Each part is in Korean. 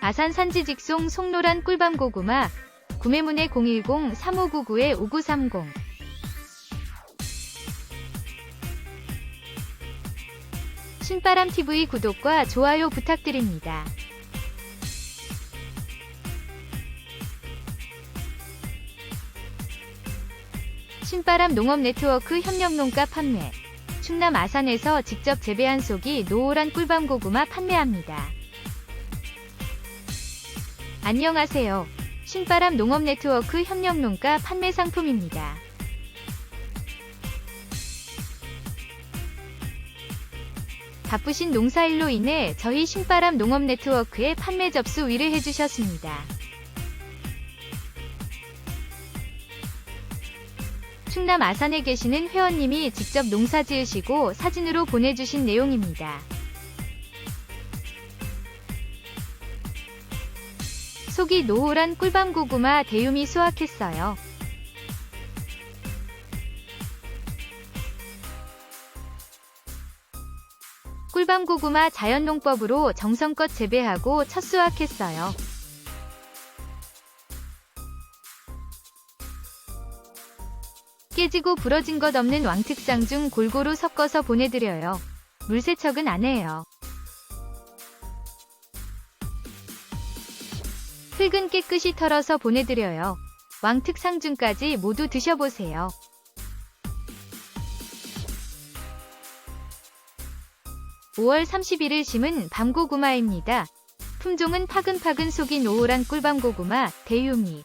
아산 산지 직송 송노란 꿀밤 고구마 구매문의 010-3599-5930 신바람TV 구독과 좋아요 부탁드립니다. 신바람 농업 네트워크 협력 농가 판매 충남 아산에서 직접 재배한 속이 노을한 꿀밤 고구마 판매합니다. 안녕하세요. 신바람 농업 네트워크 협력 농가 판매 상품입니다. 바쁘신 농사일로 인해 저희 신바람 농업 네트워크에 판매 접수 의뢰해 주셨습니다. 충남 아산에 계시는 회원님이 직접 농사 지으시고 사진으로 보내주신 내용입니다. 속이 노을한 꿀밤 고구마 대유미 수확했어요. 꿀밤 고구마 자연농법으로 정성껏 재배하고 첫 수확했어요. 깨지고 부러진 것 없는 왕특상 중 골고루 섞어서 보내드려요. 물세척은 안 해요. 흙은 깨끗이 털어서 보내드려요. 왕특 상중까지 모두 드셔보세요. (5월 31일) 심은 밤고구마입니다. 품종은 파근파근 속이 노을한 꿀밤고구마 대유미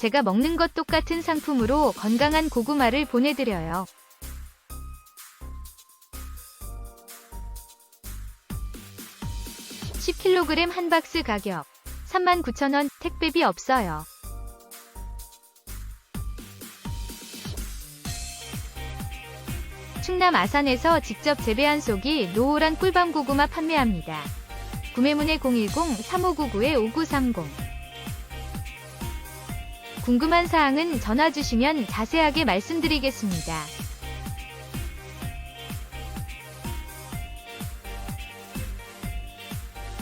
제가 먹는 것 똑같은 상품으로 건강한 고구마를 보내드려요. (10kg) 한 박스 가격 39,000원 택배비 없어요. 충남 아산에서 직접 재배한 속이 노을한 꿀밤 고구마 판매합니다. 구매문의 010-3599-5930 궁금한 사항은 전화 주시면 자세하게 말씀드리겠습니다.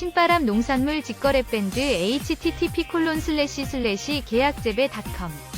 신바람 농산물 직거래 밴드 http:// 계약재배닷컴